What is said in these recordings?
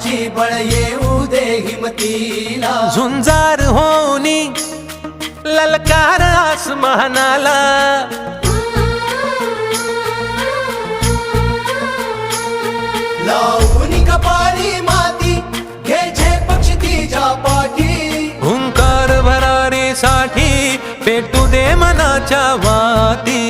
वळणाची बळ येऊ दे हिमतीला. झुंजार होनी ललकार आसमानाला. लावून कपाळी माती घे पक्षी तिच्या पाठी. हुंकार भरारीसाठी पेटू दे मनाच्या वाती.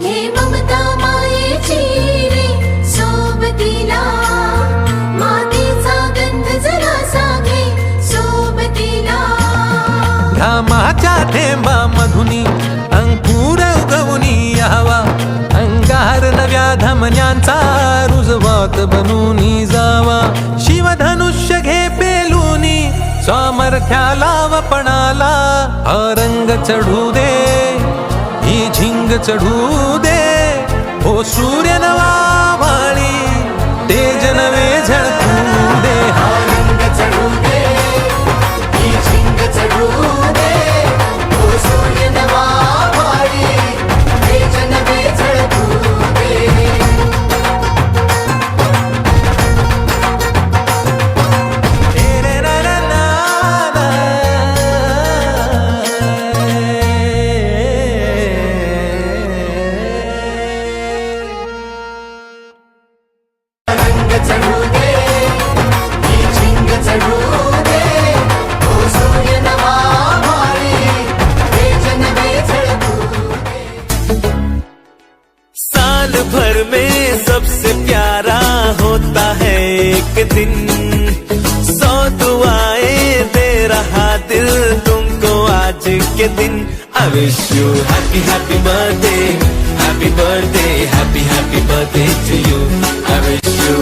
घे ममता मायेची रे सोबतीला. मातीचा गंध जरासा घे सोबतीला. घामाच्या थेंबा मधुनी अंकुर उगवनी यावा. अंगार नव्या धमन्यांचा रुजवात बनूनी जावा. शिवधनुष्य घे पेलूनी सामर्थ्याला वपणाला रंग चढू दे चढू दे. हो सूर्य नवा साल भर में सबसे प्यारा होता है एक दिन। सौ दुआएँ दे रहा दिल तुमको आज के दिन। I wish you happy happy birthday happy birthday happy happy birthday to you I wish you